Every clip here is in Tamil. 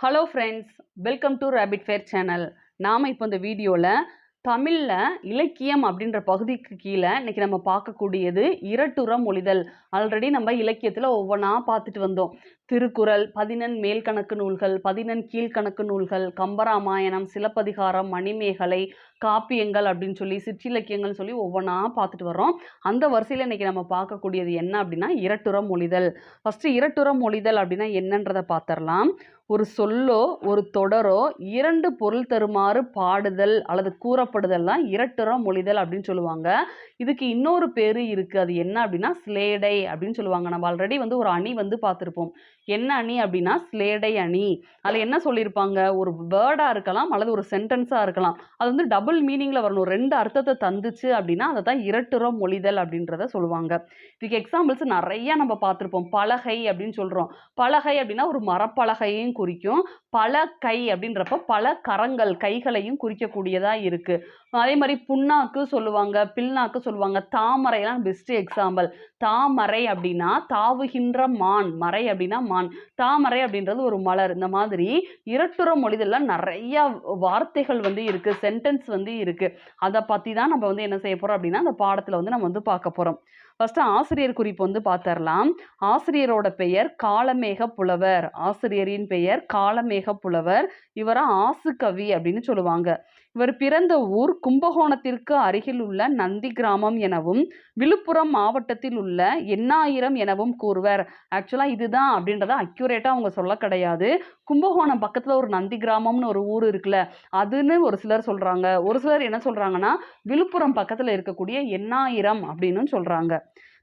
Hello friends welcome to rapid fire channel நாம் இப்போ இந்த வீடியோவில் தமிழில் இலக்கியம் அப்படின்ற பகுதிக்கு கீழே இன்றைக்கி நம்ம பார்க்கக்கூடியது இரட்டுற மொழிதல் ஆல்ரெடி நம்ம இலக்கியத்தில் ஒவ்வொன்றா பார்த்துட்டு வந்தோம். திருக்குறள் பதினெண் மேல்கணக்கு நூல்கள் பதினெண் கீழ்கணக்கு நூல்கள் கம்பராமாயணம் சிலப்பதிகாரம் மணிமேகலை காப்பியங்கள் அப்படின்னு சொல்லி சிற்றிலக்கியங்கள் சொல்லி ஒவ்வொன்றா பார்த்துட்டு வரோம் அந்த வரிசையில் இன்றைக்கி நம்ம பார்க்கக்கூடியது என்ன அப்படின்னா இரட்டுற மொழிதல் ஃபஸ்ட்டு இரட்டுற மொழிதல் அப்படின்னா என்னன்றதை பார்த்துடலாம். ஒரு சொல்லோ ஒரு தொடரோ இரண்டு பொருள் தருமாறு பாடுதல் அல்லது கூறப்படுதல் தான் இரட்டுற மொழிதல் அப்படின்னு சொல்லுவாங்க. இதுக்கு இன்னொரு பேர் இருக்குது அது என்ன அப்படின்னா ஸ்லேடை அப்படின்னு சொல்லுவாங்க. நம்ம ஆல்ரெடி வந்து ஒரு அணி வந்து பார்த்துருப்போம். என்ன அணி அப்படின்னா ஸ்லேடை அணி. அதில் என்ன சொல்லியிருப்பாங்க? ஒரு வேர்டாக இருக்கலாம் அல்லது ஒரு சென்டென்ஸாக இருக்கலாம். அது வந்து டபுள் மீனிங்கில் வரணும். ரெண்டு அர்த்தத்தை தந்துச்சு அப்படின்னா அதை தான் இரட்டுற மொழிதல் அப்படின்றத சொல்லுவாங்க. இதுக்கு எக்ஸாம்பிள்ஸ் நிறையா நம்ம பார்த்துருப்போம். பலகை அப்படின்னு சொல்கிறோம் பலகை அப்படின்னா ஒரு மரப்பலகையும் குறிக்கும். பல கை அப்படின்றப்ப பல கரங்கள் கைகளையும் குறிக்கக்கூடியதாக இருக்குது அதே மாதிரி புண்ணாக்கு சொல்லுவாங்க பில்நாக்கு சொல்லுவாங்க. தாமரைலாம் பெஸ்ட்டு எக்ஸாம்பிள் தாமரை அப்படின்னா தாவுகின்ற மான். மறை அப்படின்னா மான் தாமரை அப்படின்றது ஒரு மலர். இந்த மாதிரி இரட்டுற மொழிதெல்லாம் நிறைய வார்த்தைகள் வந்து இருக்குது சென்டென்ஸ் வந்து இருக்குது அதை பற்றி தான் நம்ம வந்து என்ன செய்ய போகிறோம் அப்படின்னா அந்த பாடத்தில் வந்து நம்ம வந்து பார்க்க போகிறோம் ஃபஸ்ட்டு ஆசிரியர் குறிப்பு வந்து பார்த்துடலாம் ஆசிரியரோட பெயர் காலமேக புலவர். ஆசிரியரின் பெயர் காலமேக புலவர். இவரை ஆசுகவி அப்படின்னு சொல்லுவாங்க. இவர் பிறந்த ஊர் கும்பகோணத்திற்கு அருகில் உள்ள நந்தி கிராமம் எனவும் விழுப்புரம் மாவட்டத்தில் உள்ள எண்ணாயிரம் எனவும் கூறுவர். ஆக்சுவலாக இதுதான் அப்படின்றத அக்யூரேட்டாக அவங்க சொல்ல கிடையாது. கும்பகோணம் பக்கத்தில் ஒரு நந்தி கிராமம்னு ஒரு ஊர் இருக்குல்ல அதுன்னு ஒரு சிலர் சொல்கிறாங்க ஒரு சிலர் என்ன சொல்கிறாங்கன்னா விழுப்புரம் பக்கத்தில் இருக்கக்கூடிய எண்ணாயிரம் அப்படின்னு சொல்கிறாங்க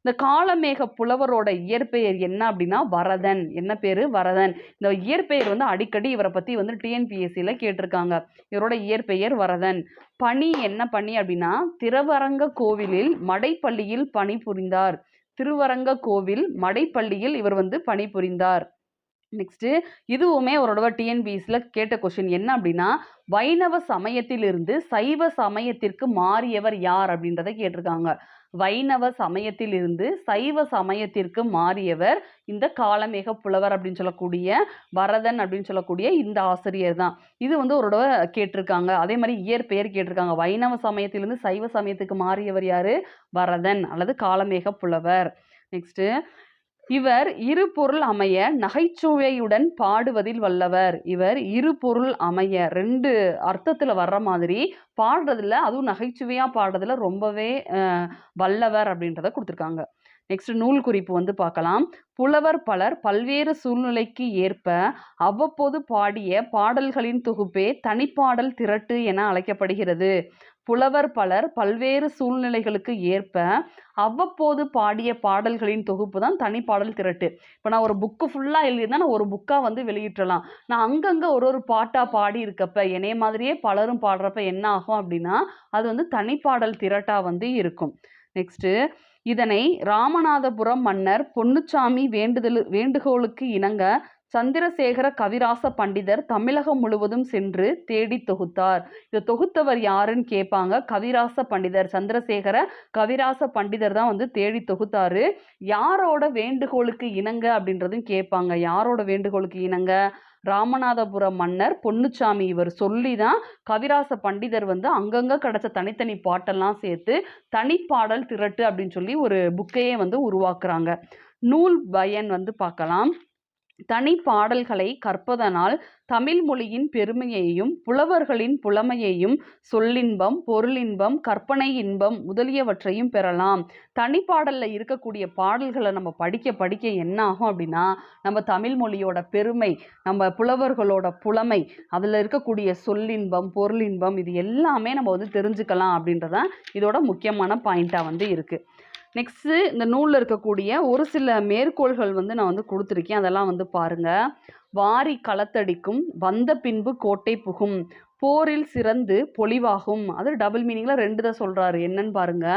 இந்த காலமேக புலவரோட இயற்பெயர் என்ன அப்படின்னா வரதன். என்ன பேர்? வரதன். இந்த இயற்பெயர் வந்து அடிக்கடி இவரை பற்றி வந்து டிஎன்பிஎஸ்சியில் கேட்டிருக்காங்க. இவரோட இயற்பெயர் வரதன். பணி என்ன பணி அப்படின்னா திருவரங்க கோவிலில் மடைப்பள்ளியில் பணிபுரிந்தார் திருவரங்க கோவில் மடைப்பள்ளியில் இவர் வந்து பணிபுரிந்தார் நெக்ஸ்ட்டு இதுவுமே அவரோட டிஎன்பிஎஸ்சியில் கேட்ட கொஷின் என்ன அப்படின்னா வைணவ சமயத்திலிருந்து சைவ சமயத்திற்கு மாறியவர் யார் அப்படின்றத கேட்டிருக்காங்க. வைணவ சமயத்தில் இருந்து சைவ சமயத்திற்கு மாறியவர் இந்த காலமேக புலவர் அப்படின்னு சொல்லக்கூடிய வரதன் அப்படின்னு சொல்லக்கூடிய இந்த ஆசிரியர் தான். இது வந்து ஒரு தடவை கேட்டிருக்காங்க. அதே மாதிரி இயற்பெயர் கேட்டிருக்காங்க. வைணவ சமயத்திலிருந்து சைவ சமயத்துக்கு மாறியவர் யாரு? வரதன் அல்லது காலமேக புலவர். நெக்ஸ்ட்டு இவர் இரு பொருள் அமைய நகைச்சுவையுடன் பாடுவதில் வல்லவர். இவர் இரு பொருள் அமைய ரெண்டு அர்த்தத்தில் வர்ற மாதிரி பாடுறதுல அதுவும் நகைச்சுவையாக பாடுறதுல ரொம்பவே வல்லவர் அப்படின்றத கொடுத்துருக்காங்க. நெக்ஸ்ட் நூல் குறிப்பு வந்து பார்க்கலாம். புலவர் பலர் பல்வேறு சூழ்நிலைக்கு ஏற்ப அவ்வப்போது பாடிய பாடல்களின் தொகுப்பே தனிப்பாடல் திரட்டு என அழைக்கப்படுகிறது. புலவர் பலர் பல்வேறு சூழ்நிலைகளுக்கு ஏற்ப அவ்வப்போது பாடிய பாடல்களின் தொகுப்பு தான் தனிப்பாடல் திரட்டு. இப்போ நான் ஒரு புக்கு ஃபுல்லாக எழுதியிருந்தா நான் ஒரு புக்காக வந்து வெளியிட்டலாம் நான் அங்கங்கே ஒரு ஒரு பாட்டாக பாடி இருக்கப்ப என்னைய மாதிரியே பலரும் பாடுறப்ப என்ன ஆகும் அப்படின்னா அது வந்து தனிப்பாடல் திரட்டாக வந்து இருக்கும். நெக்ஸ்ட்டு இதனை ராமநாதபுரம் மன்னர் பொன்னுச்சாமி வேண்டுதல் வேண்டுகோளுக்கு இணங்க சந்திரசேகர கவிராச பண்டிதர் தமிழகம் முழுவதும் சென்று தேடி தொகுத்தார். இதை தொகுத்தவர் யாருன்னு கேட்பாங்க. கவிராச பண்டிதர் சந்திரசேகர கவிராச பண்டிதர் தான் வந்து தேடி தொகுத்தாரு. யாரோட வேண்டுகோளுக்கு இணங்க அப்படின்றதும் கேட்பாங்க. யாரோட வேண்டுகோளுக்கு இணங்க? ராமநாதபுரம் மன்னர் பொன்னுச்சாமி இவர் சொல்லி தான் கவிராச பண்டிதர் வந்து அங்கங்கே கிடச்ச தனித்தனி பாட்டெல்லாம் சேர்த்து தனிப்பாடல் திரட்டு அப்படின்னு சொல்லி ஒரு புக்கையே வந்து உருவாக்குறாங்க. நூல் பயன் வந்து பார்க்கலாம். தனி பாடல்களை கற்பதனால் தமிழ் மொழியின் பெருமையையும் புலவர்களின் புலமையையும் சொல்லின்பம் பொருளின்பம் கற்பனை இன்பம் முதலியவற்றையும் பெறலாம். தனிப்பாடலில் இருக்கக்கூடிய பாடல்களை நம்ம படிக்க படிக்க என்ன ஆகும் அப்படின்னா நம்ம தமிழ் மொழியோட பெருமை நம்ம புலவர்களோட புலமை அதில் இருக்கக்கூடிய சொல்லின்பம் பொருளின்பம் இது எல்லாமே நம்ம வந்து தெரிஞ்சுக்கலாம் அப்படின்றதான் இதோட முக்கியமான பாயிண்ட்டாக வந்து இருக்குது நெக்ஸ்ட்டு இந்த நூலில் இருக்கக்கூடிய ஒரு சில மேற்கோள்கள் வந்து நான் வந்து கொடுத்துருக்கேன். அதெல்லாம் வந்து பாருங்கள் வாரி களத்தடிக்கும் வந்த பின்பு கோட்டை புகும் போரில் சிறந்து பொலிவாகும். அது டபுள் மீனிங்கில் ரெண்டு தான் சொல்கிறாரு என்னன்னு பாருங்க.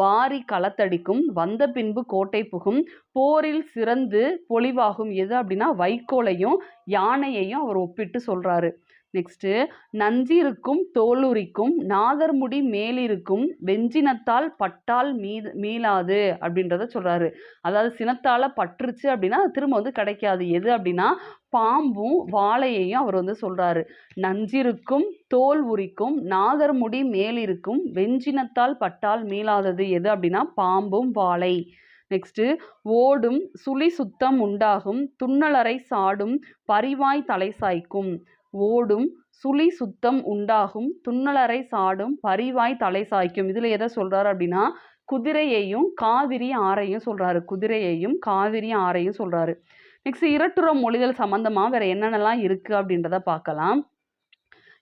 வாரி களத்தடிக்கும் வந்த பின்பு கோட்டை புகும் போரில் சிறந்து பொலிவாகும். எது அப்படின்னா வைக்கோலையும் யானையையும் அவர் ஒப்பிட்டு சொல்கிறாரு நெக்ஸ்ட்டு நஞ்சிருக்கும் தோலுரிக்கும் நாதர்முடி மேலிருக்கும் வெஞ்சினத்தால் பட்டால் மீது மீளாது அப்படின்றத சொல்கிறாரு அதாவது சினத்தால் பற்றுச்சு அப்படின்னா திரும்ப வந்து கிடைக்காது. எது அப்படின்னா பாம்பும் வாழையையும் அவர் வந்து சொல்கிறாரு நஞ்சிருக்கும் தோல் உரிக்கும் நாகர்முடி மேலிருக்கும் வெஞ்சினத்தால் பட்டால் மீளாதது எது அப்படின்னா பாம்பும் வாழை. நெக்ஸ்ட்டு ஓடும் சுழி சுத்தம் உண்டாகும் துண்ணலரை சாடும் பரிவாய் தலை சாய்க்கும். ஓடும் சுழி சுத்தம் உண்டாகும் துண்ணலரை சாடும் பரிவாய் தலை சாய்க்கும். இதில் எதை சொல்கிறார் அப்படின்னா குதிரையையும் காவிரி ஆறையும் சொல்கிறாரு குதிரையையும் காவிரி ஆறையும் சொல்கிறாரு நெக்ஸ்ட் இரட்டுற மொழிதல் சம்மந்தமாக வேறு என்னென்னலாம் இருக்குது அப்படின்றத பார்க்கலாம்.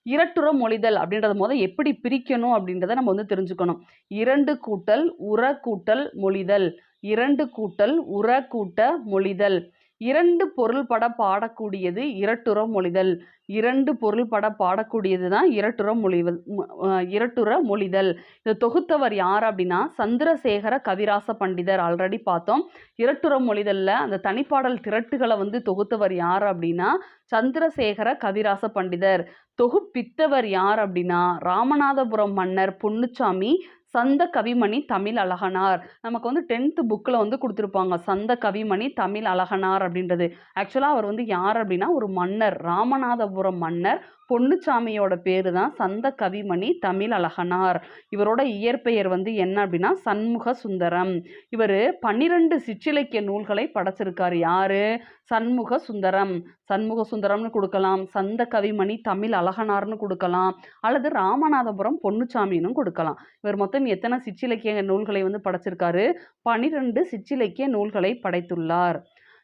இரட்டுற மொழிதல் அப்படின்றத முதல் எப்படி பிரிக்கணும் அப்படின்றத நம்ம வந்து தெரிஞ்சுக்கணும். இரண்டு கூட்டல் உர கூட்டல் மொழிதல். இரண்டு கூட்டல் உர கூட்ட மொழிதல். இரண்டு பொருள்பட பாடக்கூடியது இரட்டுற மொழிதல். இரண்டு பொருள்பட பாடக்கூடியது தான் இரட்டுற மொழிவல் இரட்டுற மொழிதல். இதை தொகுத்தவர் யார் அப்படின்னா சந்திரசேகர கவிராச பண்டிதர் ஆல்ரெடி பார்த்தோம். இரட்டுற மொழிதலில் அந்த தனிப்பாடல் திரட்டுகளை வந்து தொகுத்தவர் யார் அப்படின்னா சந்திரசேகர கவிராச பண்டிதர். தொகுப்பித்தவர் யார் அப்படின்னா ராமநாதபுரம் மன்னர் பொன்னுச்சாமி சந்த கவிமணி தமிழ் அழகனார். நமக்கு வந்து டென்த்து புக்கில் வந்து கொடுத்துருப்பாங்க. சந்த கவிமணி தமிழ் அழகனார் அப்படின்றது. ஆக்சுவலாக அவர் வந்து யார் அப்படின்னா ஒரு மன்னர். ராமநாதபுரம் மன்னர். பொன்னுச்சாமியோட பேரு தான் சந்த கவிமணி தமிழ் அழகனார் இவரோட இயற்பெயர் வந்து என்ன அப்படின்னா சண்முக சுந்தரம் இவர் பன்னிரண்டு சிற்றிலக்கிய நூல்களை படைச்சிருக்காரு யாரு? சண்முக சுந்தரம் சண்முக சுந்தரம்னு கொடுக்கலாம் சந்த கவிமணி தமிழ் அழகனார்னு கொடுக்கலாம் அல்லது ராமநாதபுரம் பொன்னுச்சாமின்னு கொடுக்கலாம். இவர் மொத்தம் எத்தனை சிற்றிலக்கிய நூல்களை வந்து படைச்சிருக்காரு? பனிரெண்டு சிற்றிலக்கிய நூல்களை படைத்துள்ளார்.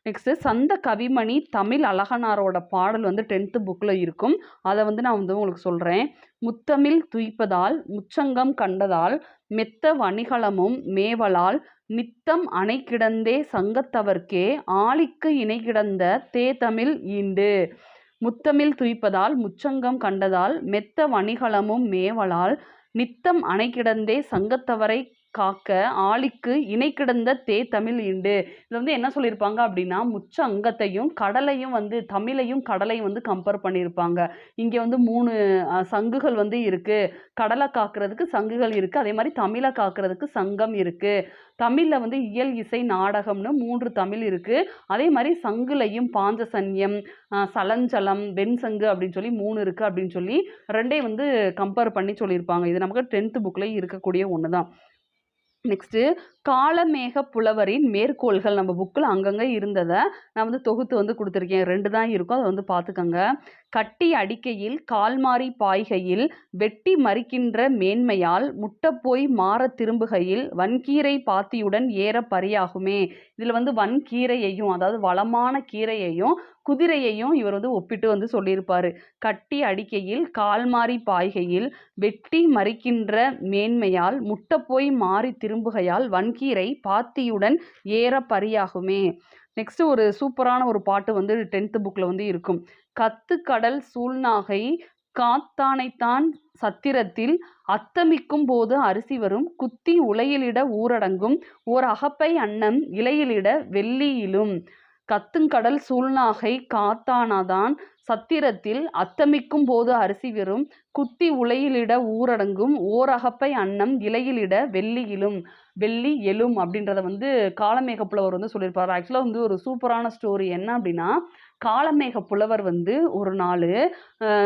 நெக்ஸ்ட்டு சந்த கவிமணி தமிழ் அழகனாரோட பாடல் வந்து டென்த்து புக்கில் இருக்கும். அதை வந்து நான் வந்து உங்களுக்கு சொல்கிறேன் முத்தமிழ் துய்ப்பதால் முச்சங்கம் கண்டதால் மெத்த வணிகளமும் மேவலால் நித்தம் அணை கிடந்தே சங்கத்தவர்க்கே ஆளிக்கு இணை கிடந்த தே தமிழ் ஈண்டு. முத்தமிழ் துய்ப்பதால் முச்சங்கம் கண்டதால் மெத்த வணிகளமும் மேவலால் நித்தம் அணை கிடந்தே சங்கத்தவரை காக்க ஆளிக்கு இணை கிடந்த தே தமிழ் ஈண்டு. இதில் வந்து என்ன சொல்லியிருப்பாங்க அப்படின்னா முச்ச அங்கத்தையும் கடலையும் வந்து தமிழையும் கடலையும் வந்து கம்பேர் பண்ணியிருப்பாங்க இங்கே வந்து மூணு சங்குகள் வந்து இருக்குது கடலை காக்கிறதுக்கு சங்குகள் இருக்குது அதே மாதிரி தமிழை காக்கிறதுக்கு சங்கம் இருக்குது தமிழில் வந்து இயல் இசை நாடகம்னு மூன்று தமிழ் இருக்குது அதே மாதிரி சங்குலையும் பாஞ்சசன்யம் அஹ், சலஞ்சலம் வெண்சங்கு அப்படின்னு சொல்லி மூணு இருக்குது அப்படின்னு சொல்லி ரெண்டே வந்து கம்பேர் பண்ணி சொல்லியிருப்பாங்க இது நமக்கு டென்த்து புக்கில் இருக்கக்கூடிய ஒன்று தான் நெக்ஸ்ட்டு காலமேக புலவரின் மேற்கோள்கள் நம்ம புக்கில் அங்கங்கே இருந்ததை நான் வந்து தொகுத்து வந்து கொடுத்துருக்கேன். ரெண்டு தான் இருக்கும். அதை வந்து பார்த்துக்கோங்க. கட்டி அடிக்கையில் கால்மாறி பாய்கையில் வெட்டி மறிக்கின்ற மேன்மையால் முட்டப்போய் மாற திரும்புகையில் வன்கீரை பாத்தியுடன் ஏற பரியாகுமே. இதில் வந்து வன்கீரையையும் அதாவது வளமான கீரையையும் குதிரையையும் இவர் வந்து ஒப்பிட்டு வந்து சொல்லியிருப்பார். கட்டி அடிக்கையில் கால்மாறி பாய்கையில் வெட்டி மறிக்கின்ற மேன்மையால் முட்டப்போய் மாறி திரும்புகையால் வன்கீரை பாத்தியுடன் ஏற பரியாகுமே. நெக்ஸ்ட் ஒரு சூப்பரான ஒரு பாட்டு வந்து டென்த்து புக்கில் வந்து இருக்கும். கத்து கடல் சூழ்நாகை காத்தானைத்தான் சத்திரத்தில் அத்தமிக்கும் போது அரிசி வரும். குத்தி உலையிலிட ஊரடங்கும். ஓர் அகப்பை அன்னம் இலையிலிட வெள்ளியிலும். கத்துங்கடல் சூழ்நாகை காத்தானாதான் சத்திரத்தில் அத்தமிக்கும் போது அரிசி வெறும் குத்தி உலையிலிட ஊரடங்கும். ஓரகப்பை அன்னம் இலையிலிட வெள்ளியிலும். வெள்ளி எலும் அப்படின்றத வந்து காலமேகப்புலவர் வந்து சொல்லியிருப்பார். ஆக்சுவலாக வந்து ஒரு சூப்பரான ஸ்டோரி என்ன அப்படின்னா காலமேக புலவர் வந்து ஒரு நாள்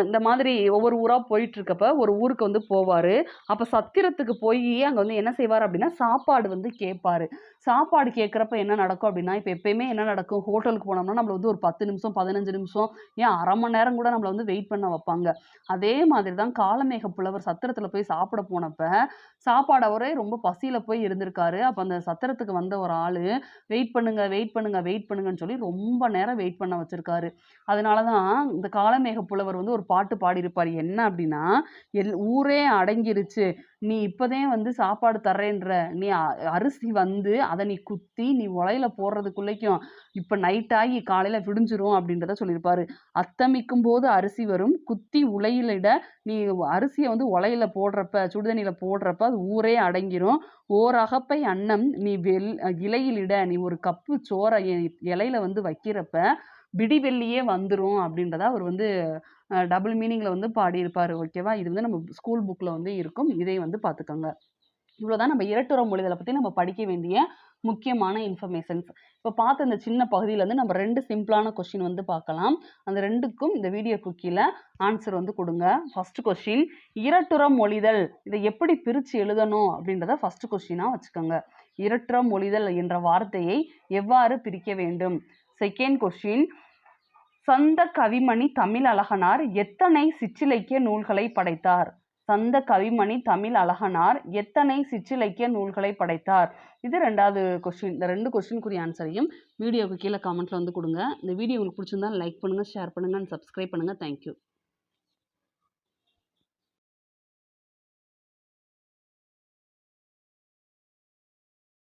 இந்த மாதிரி ஒவ்வொரு ஊராக போயிட்டுருக்கப்ப ஒரு ஊருக்கு வந்து போவார். அப்போ சத்திரத்துக்கு போய் அங்கே வந்து என்ன செய்வார் அப்படின்னா சாப்பாடு வந்து கேட்பார். சாப்பாடு கேட்குறப்ப என்ன நடக்கும் அப்படின்னா இப்போ எப்பயுமே என்ன நடக்கும்? ஹோட்டலுக்கு போனோம்னா நம்மள வந்து ஒரு பத்து நிமிஷம் பதினஞ்சு நிமிஷம் ஏன் அரை மணி நேரம் கூட நம்மளை வந்து வெயிட் பண்ண வைப்பாங்க. அதே மாதிரி தான் காலமேக புலவர் சத்திரத்தில் போய் சாப்பிட போனப்ப சாப்பாடு அவரே ரொம்ப பசியில் போய் இருந்திருக்காரு. அப்போ அந்த சத்திரத்துக்கு வந்த ஒரு ஆள் வெயிட் பண்ணுங்க வெயிட் பண்ணுங்க வெயிட் பண்ணுங்கன்னு சொல்லி ரொம்ப நேரம் வெயிட் பண்ண வச்சிருக்காரு. அதனால தான் இந்த காலமேக புலவர் வந்து ஒரு பாட்டு பாடியிருப்பார். என்ன அப்படின்னா எல் ஊரே அடங்கிருச்சு. நீ இப்போதே வந்து சாப்பாடு தர்றேன்ற நீ அரிசி வந்து அதை நீ குத்தி நீ உலையில போடுறதுக்குள்ளேக்கும் இப்போ நைட் ஆகி காலையில் விடிஞ்சிரும் அப்படின்றத சொல்லியிருப்பாரு. அத்தமிக்கும் போது அரிசி வரும். குத்தி உலையிலிட நீ அரிசியை வந்து உலையில போடுறப்ப சுடுதண்ணியில் போடுறப்ப அது ஊரே அடங்கிரும். ஓர் அகப்பை அன்னம் நீ வெல் இலையிலிட நீ ஒரு கப்பு சோறை இலையில வந்து வைக்கிறப்ப விடிவெள்ளியே வந்துரும் அப்படின்றத அவர் வந்து டபுள் மீனிங்கில் வந்து பாடியிருப்பார் ஓகேவா இது வந்து நம்ம ஸ்கூல் புக்கில் வந்து இருக்கும். இதை வந்து பார்த்துக்கோங்க. இவ்வளோதான் நம்ம இரட்டுற மொழிதலை பற்றி நம்ம படிக்க வேண்டிய முக்கியமான இன்ஃபர்மேஷன்ஸ் இப்போ பார்த்த இந்த சின்ன பகுதியிலேருந்து நம்ம ரெண்டு சிம்பிளான கொஷின் வந்து பார்க்கலாம். அந்த ரெண்டுக்கும் இந்த வீடியோ குக்கியில் ஆன்சர் வந்து கொடுங்க. ஃபர்ஸ்ட் கொஷின் இரட்டுற மொழிதல். இதை எப்படி பிரித்து எழுதணும் அப்படின்றத ஃபர்ஸ்ட் கொஷினாக வச்சுக்கோங்க. இரட்டுற மொழிதல் என்ற வார்த்தையை எவ்வாறு பிரிக்க வேண்டும்? செகண்ட் கொஷின் சந்த கவிமணி தமிழ் அழகனார் எத்தனை சிற்றிலக்கிய நூல்களை படைத்தார்? சந்த கவிமணி தமிழ் அழகனார் எத்தனை சிற்றிலக்கிய நூல்களை படைத்தார்? இது ரெண்டாவது கொஸ்டின் இந்த ரெண்டு கொஸ்டினுக்குரிய ஆன்சரையும் வீடியோவுக்கு கீழே கமெண்ட்டில் வந்து கொடுங்க. இந்த வீடியோ உங்களுக்கு பிடிச்சிருந்தா லைக் பண்ணுங்கள் ஷேர் பண்ணுங்கள் அண்ட் சப்ஸ்கிரைப் பண்ணுங்கள் தேங்க்யூ